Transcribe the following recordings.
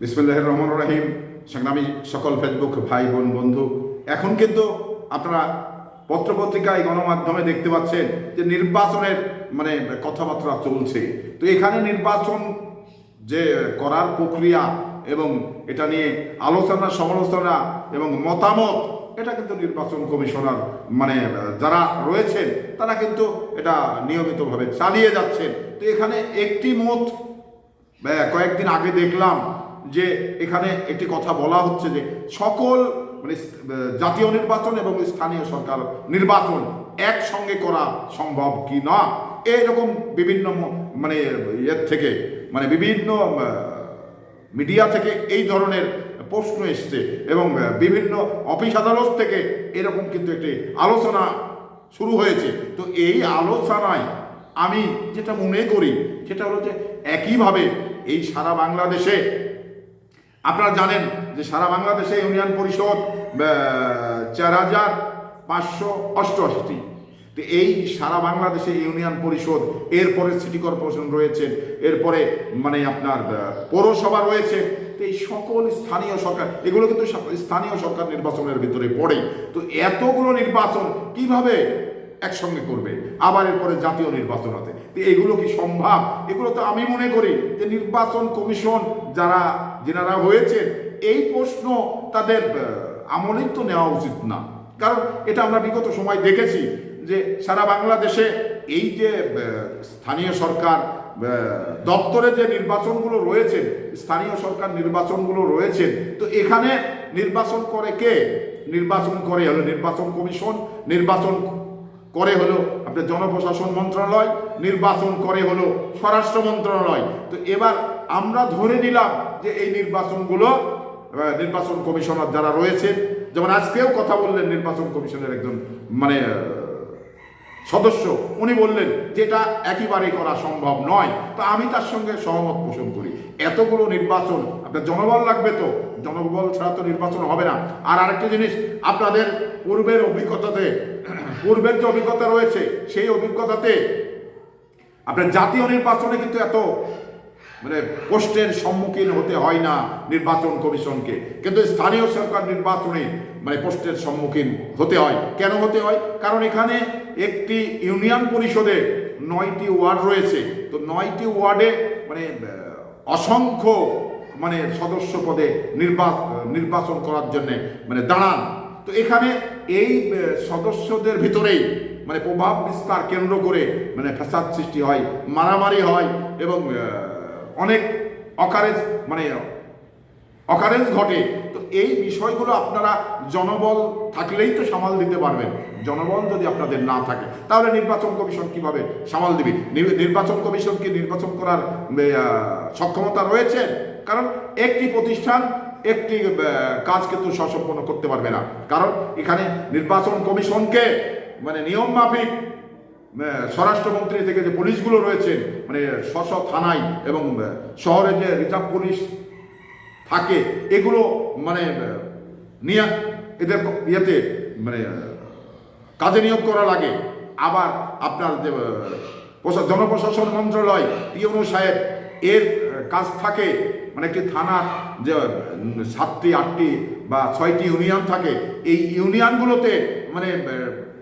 বিসমুল্লাহ রহমান রাহিম। সংগ্রামী সকল ফেসবুক ভাই, বোন, বন্ধু, এখন কিন্তু আপনারা পত্রপত্রিকায় গণমাধ্যমে দেখতে পাচ্ছেন যে নির্বাচনের মানে কথাবার্তা চলছে। তো এখানে নির্বাচন যে করার প্রক্রিয়া এবং এটা নিয়ে আলোচনা, সমালোচনা এবং মতামত, এটা কিন্তু নির্বাচন কমিশনার মানে যারা রয়েছেন, তারা কিন্তু এটা নিয়মিতভাবে চালিয়ে যাচ্ছেন। তো এখানে একটি মত কয়েকদিন আগে দেখলাম যে এখানে একটি কথা বলা হচ্ছে যে সকল মানে জাতীয় নির্বাচন এবং স্থানীয় সরকার নির্বাচন একসঙ্গে করা সম্ভব কি না? এরকম বিভিন্ন মানে ইয়ের থেকে মানে বিভিন্ন মিডিয়া থেকে এই ধরনের প্রশ্ন এসছে এবং বিভিন্ন অফিস আদালত থেকে এরকম কিন্তু একটি আলোচনা শুরু হয়েছে। তো এই আলোচনায় আমি যেটা মনে করি সেটা হলো যে একইভাবে এই সারা বাংলাদেশে আপনারা জানেন যে সারা বাংলাদেশে ইউনিয়ন পরিষদ চার হাজার পাঁচশো অষ্টআশিটি। তো এই সারা বাংলাদেশে ইউনিয়ন পরিষদ, এরপরে সিটি কর্পোরেশন রয়েছে, এরপরে মানে আপনার পৌরসভা রয়েছে। তো এই সকল স্থানীয় সরকার, এগুলো কিন্তু স্থানীয় সরকার নির্বাচনের ভিতরে পড়ে। তো এতগুলো নির্বাচন কীভাবে একসঙ্গে করবে, আবার এরপরে জাতীয় নির্বাচন হতে। তো এগুলো কি সম্ভব? এগুলো তো আমি মনে করি যে নির্বাচন কমিশন যারা, যেনারা হয়েছে, এই প্রশ্ন তাদের আমলেই তো নেওয়া উচিত না। কারণ এটা আমরা বিগত সময় দেখেছি যে সারা বাংলাদেশে এই যে স্থানীয় সরকার দপ্তরে যে নির্বাচনগুলো রয়েছে, স্থানীয় সরকার নির্বাচনগুলো রয়েছে, তো এখানে নির্বাচন করে কে? নির্বাচন করে হলো নির্বাচন কমিশন, নির্বাচন করে হলো আপনার জনপ্রশাসন মন্ত্রণালয়, নির্বাচন করে হলো স্বরাষ্ট্র মন্ত্রণালয়। তো এবার আমরা ধরে নিলাম যে এই নির্বাচনগুলো নির্বাচন কমিশনার যারা রয়েছে যেমন আজকেও কথা বললেন নির্বাচন কমিশনের একজন মানে সদস্য, উনি বললেন, যেটা একেবারেই করা সম্ভব নয়। তো আমি তার সঙ্গে সহমত পোষণ করি। এতগুলো নির্বাচন, আপনার জনবল লাগবে তো? জনবল ছাড়া তো নির্বাচন হবে না। আর আরেকটা জিনিস, আপনাদের পূর্বের অভিজ্ঞতাতে, পূর্বের যে অভিজ্ঞতা রয়েছে, সেই অভিজ্ঞতাতে, আপনার জাতীয় নির্বাচনে কিন্তু এত মানে পোস্টের সম্মুখীন হতে হয় না নির্বাচন কমিশনকে। কিন্তু স্থানীয় সরকার নির্বাচনে মানে পোস্টের সম্মুখীন হতে হয়। কেন হতে হয়? কারণ এখানে একটি ইউনিয়ন পরিষদে নয়টি ওয়ার্ড রয়েছে। তো নয়টি ওয়ার্ডে মানে অসংখ্য মানে সদস্য পদে নির্বা, নির্বাচন করার জন্য মানে দাঁড়ান। তো এখানে এই সদস্যদের ভিতরেই মানে প্রভাব বিস্তার কেন্দ্র করে মানে ফ্যাসাদ সৃষ্টি হয়, মারামারি হয় এবং অনেক অকারেজ মানে অকারেজ ঘটে। তো এই বিষয়গুলো আপনারা জনবল থাকলেই তো সামাল দিতে পারবেন। জনবল যদি আপনাদের না থাকে, তাহলে নির্বাচন কমিশন কীভাবে সামাল দিবে? নির্বাচন কমিশন কি নির্বাচন করার সক্ষমতা রয়েছে? কারণ একটি প্রতিষ্ঠান, একটি কাজ কিন্তু সসম্পন্ন করতে পারবে না। কারণ এখানে নির্বাচন কমিশনকে মানে নিয়ম মাফিক স্বরাষ্ট্রমন্ত্রী থেকে যে পুলিশগুলো রয়েছে মানে স্ব থানায় এবং শহরে যে রিজার্ভ পুলিশ থাকে, এগুলো মানে নিয়ে এদের ইয়েতে মানে কাজে নিয়োগ করা লাগে। আবার আপনার যে জনপ্রশাসন মন্ত্রণালয়, পিওনো সাহেব, এর কাজ থাকে। মানে একটি থানার যে সাতটি, আটটি বা ছয়টি ইউনিয়ন থাকে। এই ইউনিয়নগুলোতে মানে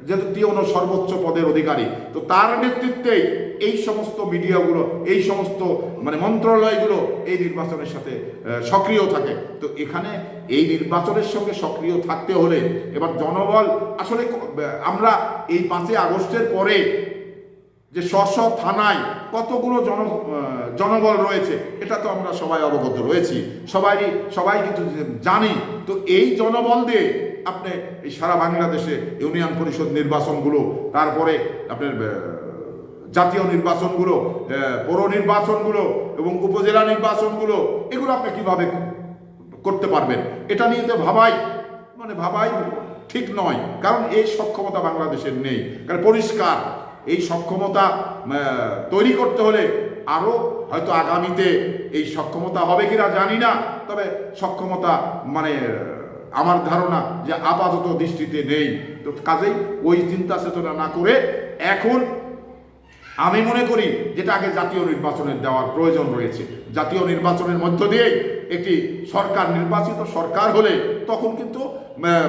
যেহেতু টিওনো সর্বোচ্চ পদের অধিকারী, তো তার নেতৃত্বেই এই সমস্ত মিডিয়াগুলো, এই সমস্ত মানে মন্ত্রণালয়গুলো এই নির্বাচনের সাথে সক্রিয় থাকে। তো এখানে এই নির্বাচনের সঙ্গে সক্রিয় থাকতে হলে এবার জনবল, আসলে আমরা এই পাঁচই আগস্টের পরে যে স্ব থানায় কতগুলো জন জনবল রয়েছে, এটা তো আমরা সবাই অবগত রয়েছি। সবাই সবাই কিন্তু জানি। তো এই জনবল দিয়ে আপনি এই সারা বাংলাদেশে ইউনিয়ন পরিষদ নির্বাচনগুলো, তারপরে আপনার জাতীয় নির্বাচনগুলো পৌর নির্বাচনগুলো এবং উপজেলা নির্বাচনগুলো, এগুলো আপনি কীভাবে করতে পারবেন? এটা নিয়ে তো ভাবাই মানে ভাবাই ঠিক নয়, কারণ এই সক্ষমতা বাংলাদেশের নেই। কারণ পরিষ্কার, এই সক্ষমতা তৈরি করতে হলে আরও হয়তো আগামীতে এই সক্ষমতা হবে কিনা জানি না, তবে সক্ষমতা মানে আমার ধারণা যে আপাতত দৃষ্টিতে নেই। তো কাজেই ওই চিন্তা চেতনা না করে এখন আমি মনে করি যেটা আগে জাতীয় নির্বাচনের দেওয়ার প্রয়োজন রয়েছে। জাতীয় নির্বাচনের মধ্য দিয়েই একটি সরকার, নির্বাচিত সরকার হলে তখন কিন্তু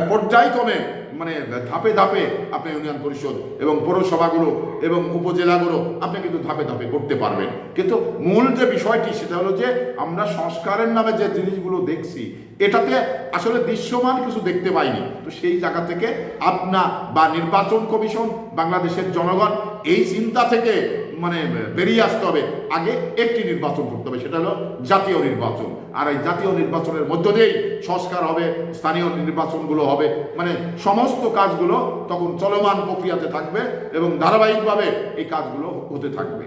পর্যায়ক্রমে মানে ধাপে ধাপে আপনি ইউনিয়ন পরিষদ এবং পৌরসভাগুলো এবং উপজেলাগুলো আপনি কিন্তু ধাপে ধাপে করতে পারবেন। কিন্তু মূল যে বিষয়টি সেটা হলো যে, আমরা সংস্কারের নামে যে জিনিসগুলো দেখছি, এটাতে আসলে দৃশ্যমান কিছু দেখতে পাইনি। তো সেই জায়গা থেকে আপনা বা নির্বাচন কমিশন, বাংলাদেশের জনগণ এই চিন্তা থেকে মানে বেরিয়ে আসতে হবে। আগে একটি নির্বাচন করতে হবে, সেটা হলো জাতীয় নির্বাচন। আর এই জাতীয় নির্বাচনের মধ্য দিয়েই সংস্কার হবে, স্থানীয় নির্বাচনগুলো হবে। মানে সমস্ত কাজগুলো তখন চলমান প্রক্রিয়াতে থাকবে এবং ধারাবাহিকভাবে এই কাজগুলো হতে থাকবে।